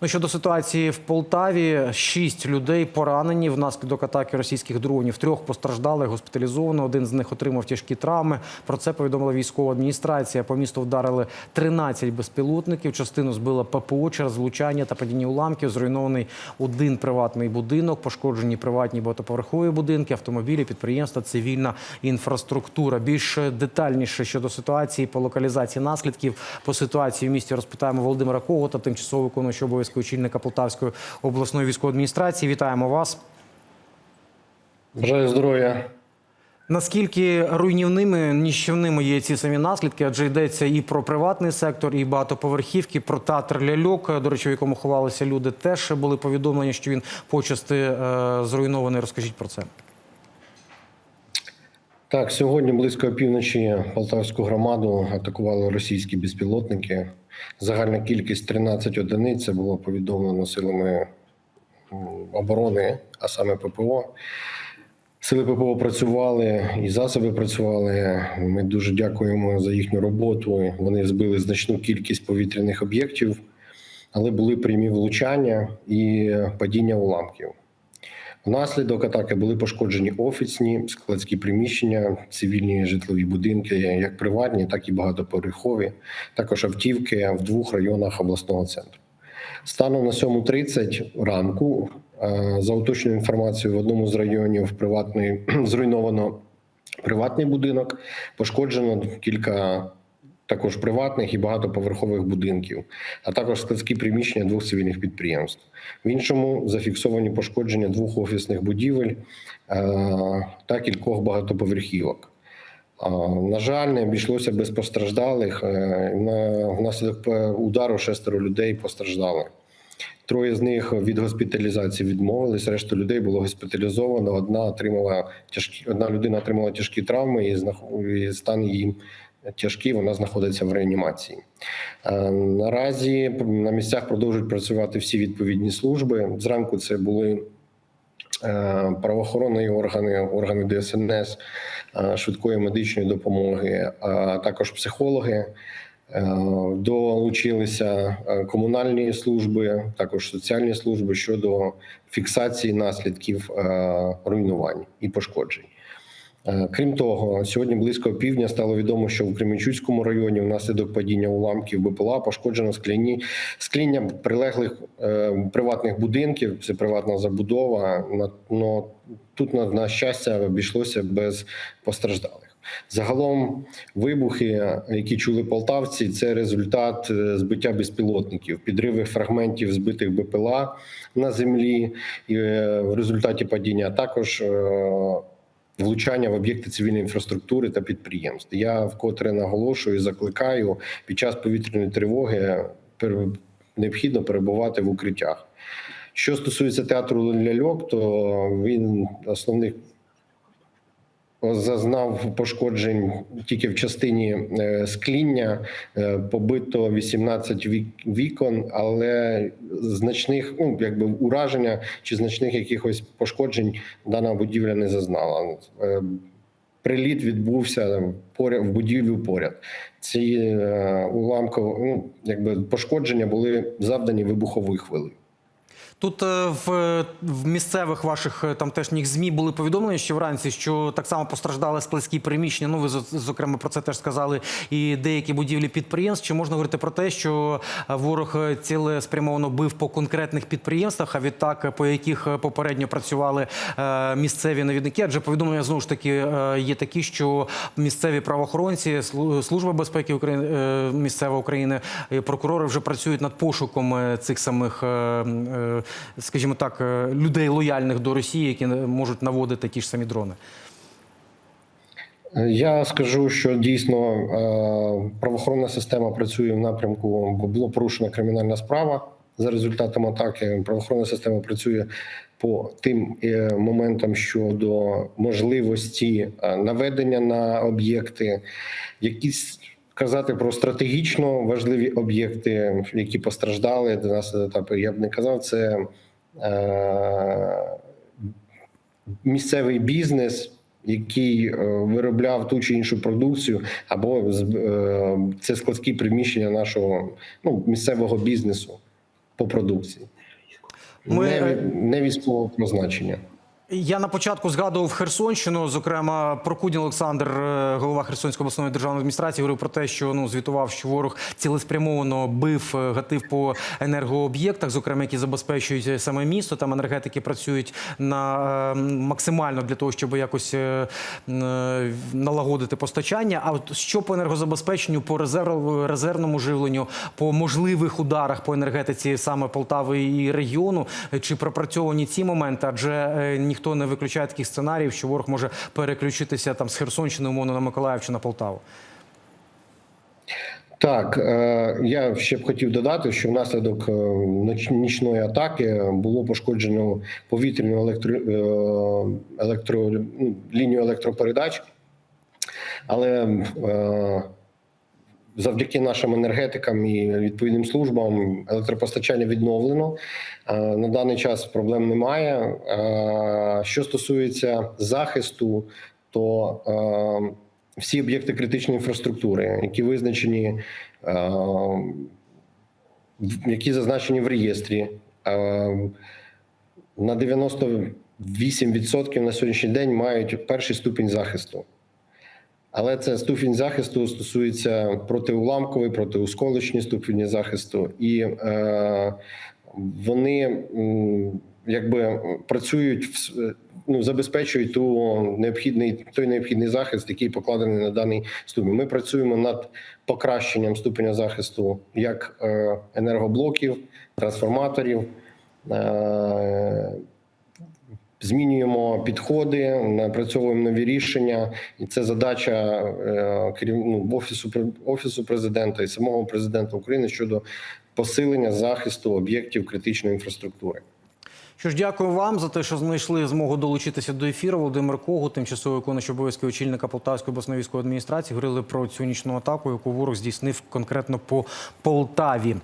Ну щодо ситуації в Полтаві, шість людей поранені внаслідок атаки російських дронів. Трьох постраждали, госпіталізовано. Один з них отримав тяжкі травми. Про це повідомила військова адміністрація. По місту вдарили 13 безпілотників. Частину збила ППО через влучання та падіння уламків. Зруйнований один приватний будинок, пошкоджені приватні багатоповерхові будинки, автомобілі, підприємства, цивільна інфраструктура. Більш детальніше щодо ситуації по локалізації наслідків по ситуації в місті розпитаємо Володимира Когота, тимчасово виконуючого обов'язки очільника Полтавської обласної військової адміністрації. Вітаємо вас. Бажаю здоров'я. Наскільки руйнівними ніщівними є ці самі наслідки? Адже йдеться і про приватний сектор, і багатоповерхівки, про театр ляльок, до речі, в якому ховалися люди. Теж були повідомлення, що він почасти е, зруйнований. Розкажіть про це. Так, сьогодні близько опівночі Полтавську громаду атакували російські безпілотники. Загальна кількість 13 одиниць це було повідомлено силами оборони, а саме ППО. Сили ППО працювали і засоби працювали. Ми дуже дякуємо за їхню роботу. Вони збили значну кількість повітряних об'єктів, але були прямі влучання і падіння уламків. Внаслідок атаки були пошкоджені офісні складські приміщення, цивільні житлові будинки, як приватні, так і багатоповерхові, також автівки в двох районах обласного центру. Станом на 7.30 ранку, е, за уточненою інформацією, в одному з районів приватної зруйновано приватний будинок, пошкоджено кілька також приватних і багатоповерхових будинків, а також складські приміщення двох цивільних підприємств. В іншому зафіксовані пошкодження двох офісних будівель е, та кількох багатоповерхівок. На жаль, не обійшлося без постраждалих. Е, Внаслідок е, удару шестеро людей постраждали. Троє з них від госпіталізації відмовились. Решту людей було госпіталізовано. Одна отримала тяжкі, одна людина отримала тяжкі травми, і стан її тяжкий. Вона знаходиться в реанімації. Е, Наразі на місцях продовжують працювати всі відповідні служби. Зранку це були е, правоохоронні органи, органи ДСНС, е, швидкої медичної допомоги, а також психологи. Долучилися комунальні служби, також соціальні служби щодо фіксації наслідків руйнувань і пошкоджень. Е, Крім того, сьогодні близько півдня стало відомо, що в Кременчуцькому районі внаслідок падіння уламків БПЛА пошкоджено скляні скління прилеглих е, приватних будинків. Це приватна забудова. На но тут на, на щастя обійшлося без постраждалих. Загалом вибухи, які чули полтавці, це результат е, збиття безпілотників, підриви фрагментів збитих БПЛА на землі і е, в результаті падіння, а також влучання в об'єкти цивільної інфраструктури та підприємств. Я вкотре наголошую, і закликаю під час повітряної тривоги необхідно перебувати в укриттях. Що стосується театру ляльок, то він основних зазнав пошкоджень тільки в частині е, скління, е, побито 18 вік- вікон, але значних, ну якби ураження чи значних якихось пошкоджень дана будівля не зазнала. Е, Приліт відбувся поряд в будівлю поряд. Ці уламкові, ну якби пошкодження були завдані вибуховою хвилею. Тут е, в, в місцевих ваших е, тамтешніх змі були повідомлення ще вранці, що так само постраждали складські приміщення. Ну ви зо- зокрема про це теж сказали. І деякі будівлі підприємств. Чи можна говорити про те, що е, ворог цілеспрямовано бив по конкретних підприємствах, а відтак по яких попередньо працювали місцеві навідники? Адже повідомлення знову ж таки є такі, що місцеві правоохоронці, служба безпеки України, місцева України, прокурори вже працюють над пошуком цих самих, скажімо так, е, людей лояльних до Росії, які е, можуть наводити ті ж самі дрони. Я скажу, що дійсно е, правоохоронна система працює в напрямку, бо було порушена кримінальна справа за результатом атаки. Правоохоронна система працює по тим е, моментам щодо можливості е, наведення на об'єкти, якісь казати про стратегічно важливі об'єкти, які постраждали до нас етапу. Я б не казав, це е, місцевий бізнес, який е, виробляв ту чи іншу продукцію, або е, це складські приміщення нашого ну, місцевого бізнесу. по продукції. Ми, не, не військового призначення. Я на початку згадував Херсонщину. Зокрема, Прокудін Олександр, е, голова Херсонської обласної державної адміністрації, говорив про те, що ну звітував, що ворог цілеспрямовано бив, е, гатив по енергооб'єктах, зокрема, які забезпечують е, саме місто. Там енергетики працюють на е, максимально для того, щоб якось налагодити постачання. А от що по енергозабезпеченню, по резерв, резервному живленню, по можливих ударах по енергетиці саме Полтави і регіону, чи пропрацьовані ці моменти? Адже е, ніхто не виключає таких сценаріїв, що ворог може переключитися там з Херсонщини, умовно на Миколаїв чи на Полтаву. Так, е, я ще б хотів додати, що внаслідок е, нічної атаки було пошкоджено повітряну електро, е, електро, ну, лінію електропередач, але завдяки нашим енергетикам і відповідним службам електропостачання відновлено. На даний час проблем немає. Що стосується захисту, то всі об'єкти критичної інфраструктури, які визначені, які зазначені в реєстрі, на 98% на сьогоднішній день мають перший ступінь захисту. Але це ступінь захисту стосується протиуламковий, протиосколочні ступені захисту, і е, вони якби працюють в ну, забезпечують ту необхідний той необхідний захист, який покладений на даний ступінь. Ми працюємо над покращенням ступеня захисту як е, енергоблоків, трансформаторів. Змінюємо підходи, напрацьовуємо нові рішення, і це задача е, керів... ну, офісу офісу президента і самого президента України щодо посилення захисту об'єктів критичної інфраструктури. Що ж, дякую вам за те, що знайшли змогу долучитися до ефіру. Володимир Когу, тимчасово виконуючий обов'язки очільника Полтавської обласної військової адміністрації, говорили про цю нічну атаку, яку ворог здійснив конкретно по Полтаві.